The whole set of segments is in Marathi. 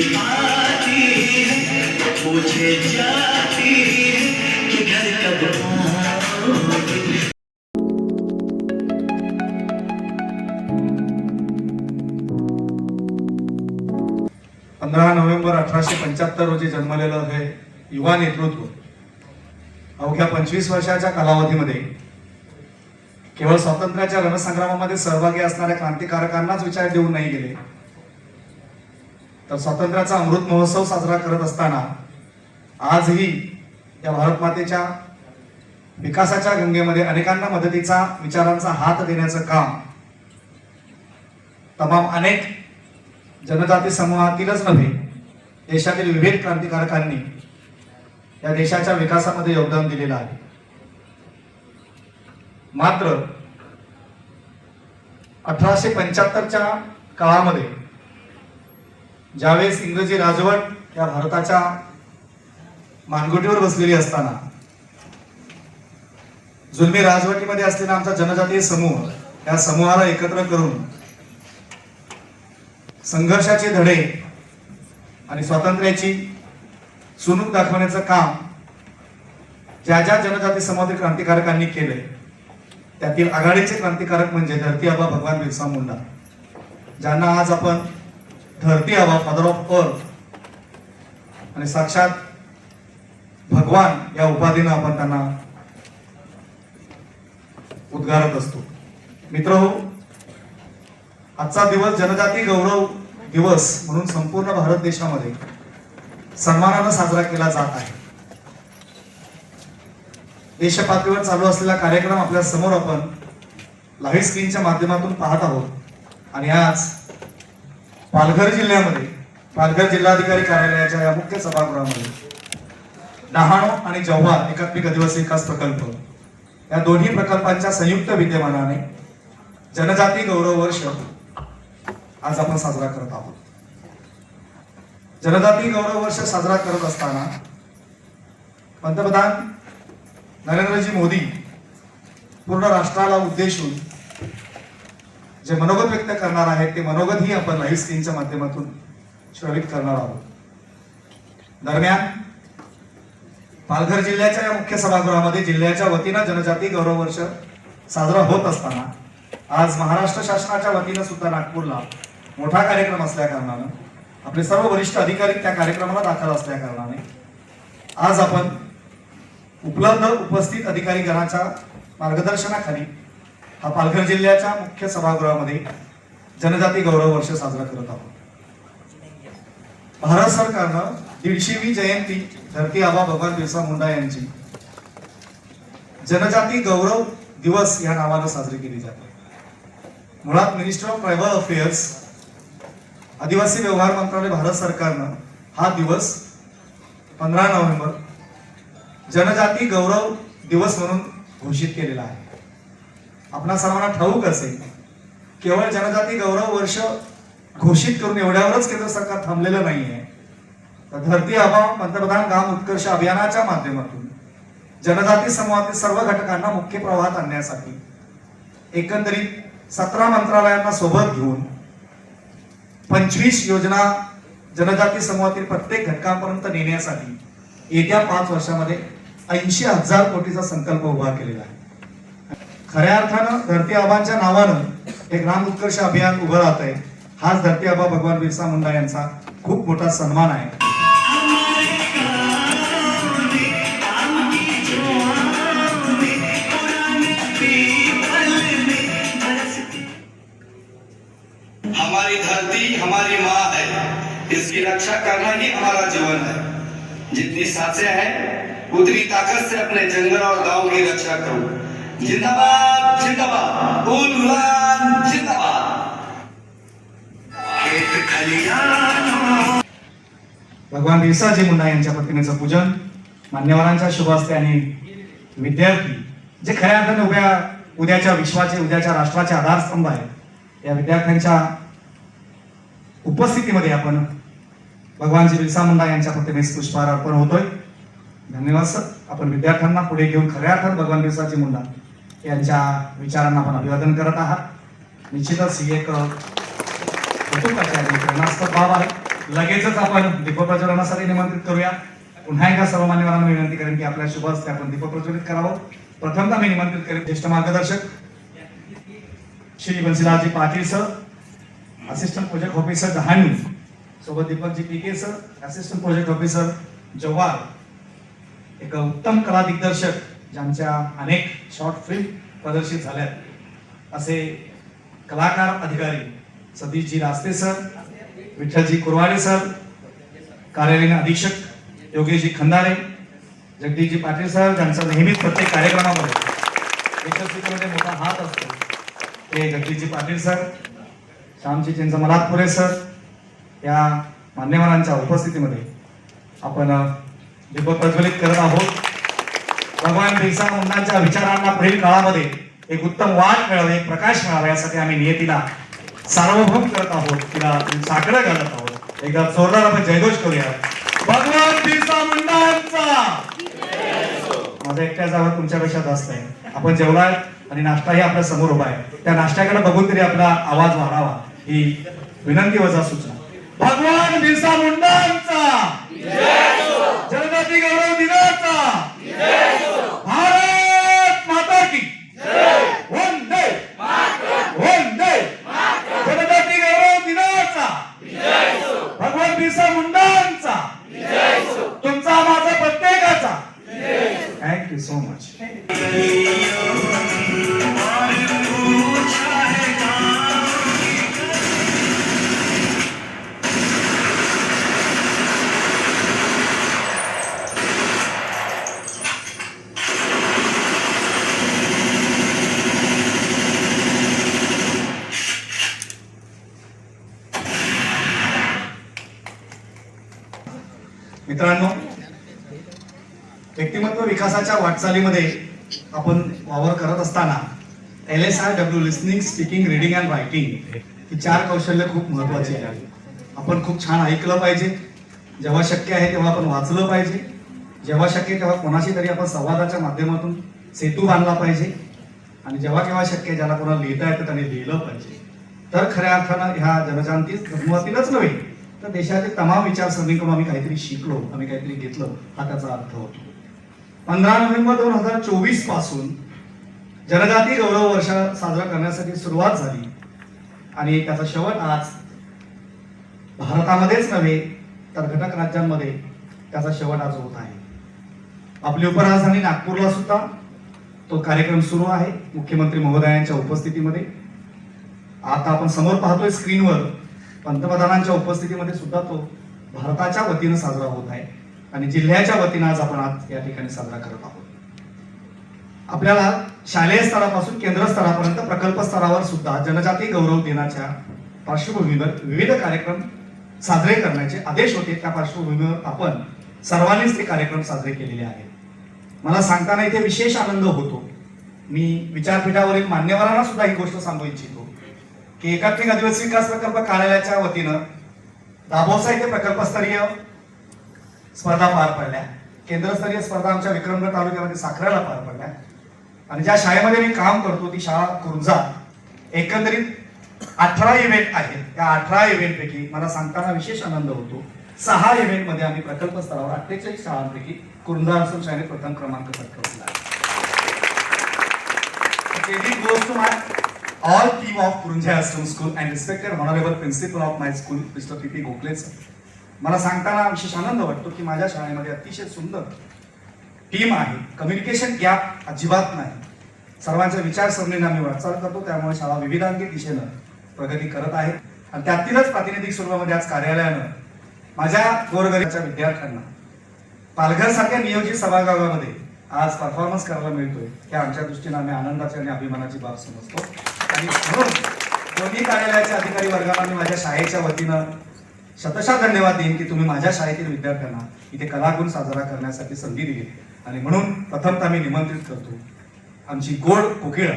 आती है मुझे जाती है कि घर कब पंधरा नोव्हेंबर अठराशे पंच्याहत्तर रोजी जन्मलेलं हे युवा नेतृत्व अवघ्या पंचवीस वर्षाच्या कालावधीमध्ये केवळ स्वातंत्र्याच्या रणसंग्रामामध्ये सहभागी असणाऱ्या क्रांतिकारकांनाच विचार देऊन नाही गेले. तर स्वातंत्र्याचा अमृत महोत्सव साजरा करत असताना आजही या भारत मातेच्या विकासाच्या गंगेमध्ये अनेकांना मदतीचा विचारांचा हात देण्याचं काम तमाम अनेक जनजाती समूहातीलच नव्हे देशातील विविध क्रांतिकारकांनी या देशाच्या विकासामध्ये योगदान दिलेलं आहे. मात्र अठराशे पंच्याहत्तरच्या काळामध्ये ज्यावेळेस इंग्रजी राजवट या भारताच्या मानगुटीवर बसलेली असताना जुलमी राजवटीमध्ये असलेला आमचा जनजातीय समूह या समूहाला एकत्र करून संघर्षाचे धडे आणि स्वातंत्र्याची सुनूक दाखवण्याचं काम ज्या ज्या जनजाती समाजातील क्रांतिकारकांनी केलंय त्यातील आघाडीचे क्रांतिकारक म्हणजे धरती आबा भगवान बिरसा मुंडा ज्यांना आज आपण धरती आबा फादर ऑफ अर्थ आणि साक्षात भगवान या उपाधीनं आपण त्यांना उद्गारत असतो. मित्र हो आजचा दिवस जनजाती गौरव दिवस म्हणून संपूर्ण भारत देशामध्ये सन्मानानं साजरा केला जात आहे. देशपातळीवर चालू असलेला कार्यक्रम आपल्यासमोर आपण लाईव्ह स्क्रीनच्या माध्यमातून पाहत आहोत. आणि आज पालघर जिल्ह्यामध्ये पालघर जिल्हाधिकारी कार्यालयाच्या या मुख्य सभागृहामध्ये डहाणू आणि जव्हार एकात्मिक आदिवासी विकास प्रकल्प या दोन्ही प्रकल्पांच्या संयुक्त विद्यमानाने जनजाती गौरव वर्ष आज आपण साजरा करत आहोत. जनजाती गौरव वर्ष साजरा करत असताना पंतप्रधान नरेंद्रजी मोदी पूर्ण राष्ट्राला उद्देशून जे मनोगत व्यक्त करणार आहेत ते मनोगतही आपण लाईव्ह स्क्रीनच्या माध्यमातून श्रवित करणार आहोत. दरम्यान पालघर जिल्ह्याच्या या मुख्य सभागृहामध्ये जिल्ह्याच्या वतीनं जनजाती गौरव वर्ष साजरा होत असताना आज महाराष्ट्र शासनाच्या वतीनं सुद्धा नागपूरला मोठा कार्यक्रम असल्या कारणानं आपले सर्व वरिष्ठ अधिकारी त्या कार्यक्रमाला दाखल असल्या कारणाने आज आपण उपलब्ध उपस्थित अधिकारी गणाच्या मार्गदर्शनाखाली हा पालघर जिल्ह्याच्या मुख्य सभागृहामध्ये जनजाती गौरव वर्ष साजरा करत आहोत. भारत सरकारनं दीडशेवी जयंती धरती आबा भगवान बिरसा मुंडा यांची जनजाती गौरव दिवस या नावानं साजरी केली जाते. मुळात मिनिस्टर ऑफ ट्रायबल अफेअर्स आदिवासी व्यवहार मंत्रालय भारत सरकारनं हा दिवस पंधरा नोव्हेंबर जनजाती गौरव दिवस म्हणून घोषित केलेला आहे. आपणा सर्वांना ठाऊक असेल केवळ जनजाती गौरव वर्ष घोषित करून एवढ्यावरच केंद्र सरकार थांबलेलं नाहीये. तर धरती अभाव पंतप्रधान ग्राम उत्कर्ष अभियानाच्या माध्यमातून जनजाती समूहातील सर्व घटकांना मुख्य प्रवाहात आणण्यासाठी एकंदरीत सतरा मंत्रालयांना सोबत घेऊन पंचवीस योजना जनजाती समूहातील प्रत्येक घटकांपर्यंत नेण्यासाठी येत्या पाच वर्षामध्ये ऐंशी हजार कोटीचा संकल्प उभा केलेला आहे. खऱ्या अर्थानं धरती आबांच्या नावानं हे ग्राम उत्कर्ष अभियान उभं राहत आहे. हाच धरती आबा भगवान बिरसा मुंडा यांचा खूप मोठा सन्मान आहे. हमारी धरती हमारी माँ है। इसकी रक्षा करना ही हमारा जीवन है। जितनी साँसें हैं, उतनी ताकत से अपने जंगल और गाँव की रक्षा करो। जिंदाबाद जिंदाबाद. उल गुलाम जिंदाबाद. खेत भगवान बिरसाजी मुंडा यांच्या प्रतिमेचं पूजन मान्यवरांच्या शुभ हस्ते आणि विद्यार्थी जे खऱ्या अर्थाने उभ्या उद्याच्या विश्वाचे उद्याच्या राष्ट्राचे आधारस्तंभ आहेत या विद्यार्थ्यांच्या उपस्थितीमध्ये आपण भगवानजी बिरसा मुंडा यांच्या प्रतिमेस पुष्पहार अर्पण होतोय. धन्यवाद सर. आपण विद्यार्थ्यांना पुढे घेऊन खऱ्या अर्थात भगवान बिरसाजी मुंडा यांच्या विचारांना आपण अभिवादन करत आहात. निश्चितच ही एक कौतुकाची प्रेरणास्पद बाब आहे. लगेचच आपण दीपप्रज्वलनासाठी निमंत्रित करूया. पुन्हा एकदा सर्व मान्यवरांना विनंती करेन की आपल्या शुभ हस्ते आपण दीप प्रज्वलित करावं. प्रथमतः मी निमंत्रित करेन ज्येष्ठ मार्गदर्शक Shri Bansilalji Patil sir assistant project officer Dahanu सोबत Deepakji P K sir assistant project officer Jawhar एक उत्तम कला दिग्दर्शक ज्यांच्या अनेक शॉर्ट फिल्म प्रदर्शित झाल्यात. असे कलाकार अधिकारी सतीशजी रास्ते सर विठ्ठलजी कुरवाडे सर कार्यालयीन अधीक्षक योगेशजी खंदारे जगदीशजी पाटील सर ज्यांचा नेहमीच प्रत्येक कार्यक्रमामध्ये यशस्वीतेमध्ये मोठा हात असतो ते जगदीशजी पाटील सर श्यामजी चिंचमलातपुरे सर या मान्यवरांच्या उपस्थितीमध्ये आपण दीपक प्रज्वलित करत आहोत. भगवान बिरसा मुंडांच्या विचारांना पुढील काळामध्ये एक उत्तम वाट मिळावे एक प्रकाश मिळावा यासाठी आम्ही नियतीला सार्वभौम करत आहोत. तिला साकडं घालत आहोत. एकदा जोरदार आपण जयघोष करूया. भगवान बिरसा मुंडांचा! माझा एकट्या जावं तुमच्यापेक्षा जास्त आहे. आपण जेवलाय आणि नाश्ताही आपल्यासमोर उभा आहे. त्या नाश्त्याकडे बघून तरी आपला आवाज वाढावा. ही विनंती वजा सूचना. भगवान बिरसा मुंडांचा! जनजाती गौरव दिनाचा! भारत माता की वंदे वंदे जनजाती गौरव दिनाचा भगवान बिरसा मुंडांचा तुमचा माझा प्रत्येकाचा. थँक्यू सो मच मित्रांनो व्यक्तिमत्व विकासाच्या वाटचालीमध्ये आपण वावर करत असताना L S I W listening speaking reading and writing ही चार कौशल्य खूप महत्वाची आहेत. आपण खूप छान ऐकलं पाहिजे. जेव्हा शक्य आहे तेव्हा आपण वाचलं पाहिजे. जेव्हा शक्य तेव्हा कोणाशी तरी आपण संवादाच्या माध्यमातून सेतू बांधला पाहिजे. आणि जेव्हा केव्हा शक्य आहे ज्याला कोणाला लिहिता येतं त्याने लिहिलं पाहिजे. तर खऱ्या अर्थानं ह्या जनजागृती नव्हे तर देशातील तमाम विचारसरणीकडून आम्ही काहीतरी शिकलो आम्ही काहीतरी घेतलं हा त्याचा अर्थ होतो. पंधरा नोव्हेंबर दोन हजार चोवीसपासून जनजाती गौरव वर्ष साजरा करण्यासाठी सुरुवात झाली. आणि त्याचा शेवट आज भारतामध्येच नव्हे तर घटक राज्यांमध्ये त्याचा शेवट आज होत आहे. आपली उपराजधानी नागपूरला सुद्धा तो कार्यक्रम सुरू आहे मुख्यमंत्री महोदयांच्या उपस्थितीमध्ये. आता आपण समोर पाहतोय स्क्रीनवर पंतप्रधानांच्या उपस्थितीमध्ये सुद्धा तो भारताच्या वतीनं साजरा होत आहे. आणि जिल्ह्याच्या वतीनं आज आपण आज या ठिकाणी साजरा करत आहोत. आपल्याला शालेय स्तरापासून केंद्र स्तरापर्यंत प्रकल्प स्तरावर सुद्धा जनजाती गौरव दिनाच्या पार्श्वभूमीवर विविध कार्यक्रम साजरे करण्याचे आदेश होते. त्या पार्श्वभूमीवर आपण सर्वांनीच ते कार्यक्रम साजरे केलेले आहेत. मला सांगताना इथे विशेष आनंद होतो. मी विचारपीठावरील मान्यवरांना सुद्धा ही गोष्ट सांगू इच्छितो. की एकात्मिक आदिवासी विकास प्रकल्प कार्यालयाच्या वतीनं दाभोसा इथे प्रकल्पस्तरीय स्पर्धा पार पडल्या. केंद्रस्तरीय स्पर्धा आमच्या विक्रमगड तालुक्यामध्ये साखरेला पार पडल्या. आणि ज्या शाळेमध्ये मी काम करतो ती शाळा कुर्जा एकंदरीत अठरा इव्हेंट आहेत. त्या अठरा इव्हेंटपैकी मला सांगताना विशेष आनंद होतो. सहा इव्हेंटमध्ये आम्ही प्रकल्प स्तरावर अठ्ठेचाळीस शाळांपैकी कुर्जा असून शाळेने प्रथम क्रमांक पटकावला आहे all team of Purunjaya Ashram School and respected honorable principal of my school, Mr. P.P. Gokhale sir. मला सांगताना विशेष आनंद वाटतो की माझ्या शाळेमध्ये अतिशय सुंदर टीम आहे कम्युनिकेशन गॅप अजिबात नाही सर्वांच्या विचारसरणीने आम्ही वाटचाल करतो त्यामुळे शाळा विविधांगी दिशेनं प्रगती करत आहे आणि त्यातीलच प्रातिनिधिक स्वरूपामध्ये आज कार्यालयानं माझ्या गोरगरीच्या विद्यार्थ्यांना पालघरसारख्या नियोजित सभागृहामध्ये आज परफॉर्मन्स करायला मिळतोय हे आमच्या दृष्टीने आम्ही आनंदाची आणि अभिमानाची बाब समजतो आणि म्हणून दोन्ही कार्यालयाच्या अधिकारी वर्गाला मी माझ्या शाळेच्या वतीनं शतशा धन्यवाद देईन की तुम्ही माझ्या शाळेतील विद्यार्थ्यांना इथे कलागुण साजरा करण्यासाठी संधी दिली. आणि म्हणून प्रथमतः मी निमंत्रित करतो. आमची गोड कोकिळ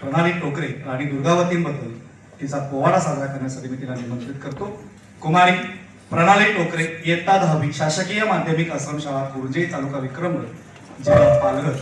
प्रणाली टोकरे राणी दुर्गावतींबद्दल तिचा पोवाडा साजरा करण्यासाठी मी तिला निमंत्रित करतो. कुमारी प्रणाली टोकरे इयत्ता दहावी शासकीय माध्यमिक आश्रमशाळा कुर्जे तालुका विक्रमगड जिल्हा पालघर.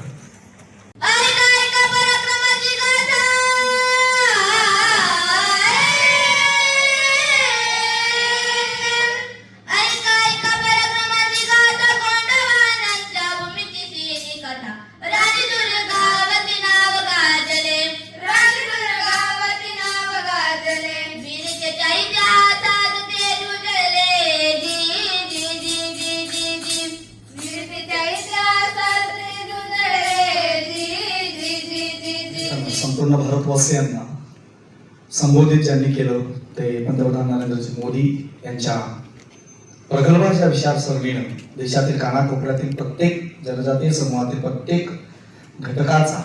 संबोधित ज्यांनी केलं ते पंतप्रधान नरेंद्रजी मोदी यांच्या प्रगल्भाच्या विचारसरणीनं देशातील कानाकोपऱ्यातील प्रत्येक जनजातीय समूहातील प्रत्येक घटकाचा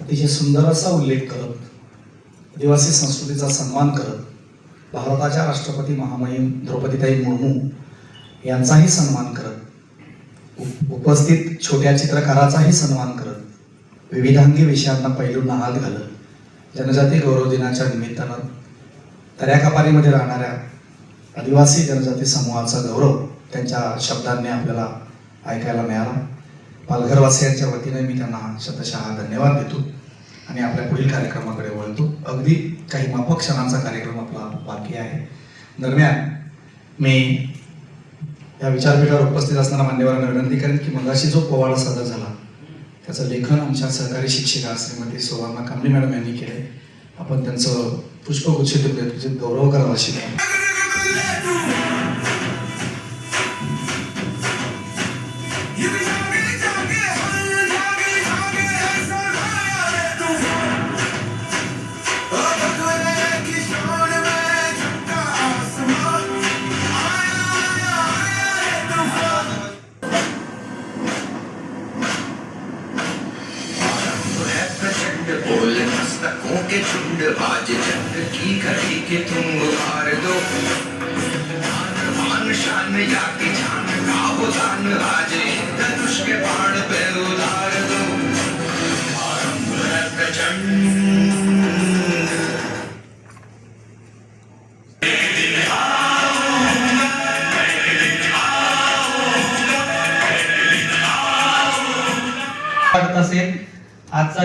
अतिशय सुंदर असा उल्लेख करत आदिवासी संस्कृतीचा सन्मान करत भारताच्या राष्ट्रपती महामहिम द्रौपदीताई मुर्मू यांचाही सन्मान करत उपस्थित छोट्या चित्रकाराचाही सन्मान करत विविधांगी विषयांना पैलूंना हात घालत जनजाती गौरव दिनाच्या निमित्तानं दर्याकापारीमध्ये राहणाऱ्या आदिवासी जनजाती समूहाचा गौरव त्यांच्या शब्दांनी आपल्याला ऐकायला मिळाला. पालघरवासियांच्या वतीने मी त्यांना शतशः धन्यवाद देतो आणि आपल्या पुढील कार्यक्रमाकडे वळतो. अगदी काही माफक क्षणांचा कार्यक्रम आपला बाकी आहे. दरम्यान मी या विचारपीठावर उपस्थित असणाऱ्या मान्यवरांना विनंती करेन की मगाशी जो पोवाडा सादर झाला त्याचं लेखन आमच्या सहकारी शिक्षिका श्रीमती म्हणजे सोवाना कांबळे मॅडम यांनी केले आपण त्यांचं पुष्पगुच्छ देऊ म्हणजे गौरव करावा अशी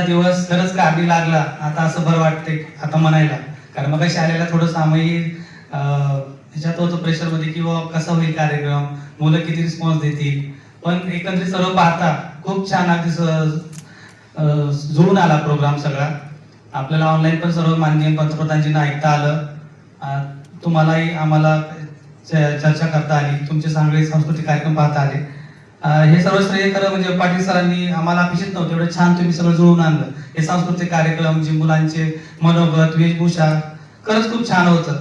दिवस खरंच काढी लागला. आता असं बरं वाटते आता म्हणायला. कारण मग शाळेला थोडं सामायिक ह्याच्यात होतं प्रेशरमध्ये की बाबा कसा होईल कार्यक्रम? मुलं किती रिस्पॉन्स देतील? पण एकंदरीत सर्व पाहता खूप छान अगदी जुळून आला प्रोग्राम सगळा. आपल्याला ऑनलाईन पण सर्व माननीय पंतप्रधानजींना ऐकता आलं. तुम्हालाही आम्हाला च- चर्चा करता आली. तुमचे चांगले सांस्कृतिक कार्यक्रम पाहता आले. हे सर्व श्रेय खरं म्हणजे पाटील सरांनी आम्हाला अपेक्षित नव्हतं. एवढं छान तुम्ही सगळं जुळवून आणलं. हे सांस्कृतिक कार्यक्रम जे मुलांचे मनोगत वेशभूषा खरंच खूप छान होतं.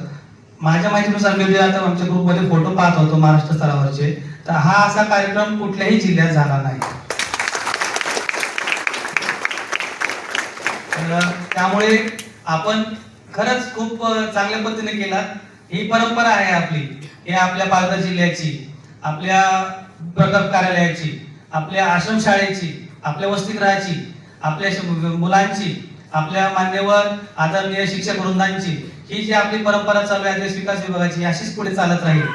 माझ्या माहितीनुसार मी आता आमच्या ग्रुपमध्ये फोटो पाहत होतो महाराष्ट्र स्तरावरचे. तर हा असा कार्यक्रम कुठल्याही जिल्ह्यात झाला नाही. तर त्यामुळे आपण खरंच खूप चांगल्या पद्धतीने केला ही परंपरा आहे आपली. हे आपल्या पालघर जिल्ह्याची. आपल्या प्रकल्प कार्यालयाची आपल्या आश्रमशाळेची आपल्या वसतिगृहाची आपल्या मुलांची आपल्या मान्यवर आदरणीय शिक्षक वृंदांची ही जी आपली परंपरा चालू आहे विकास विभागाची अशीच पुढे चालत राहील.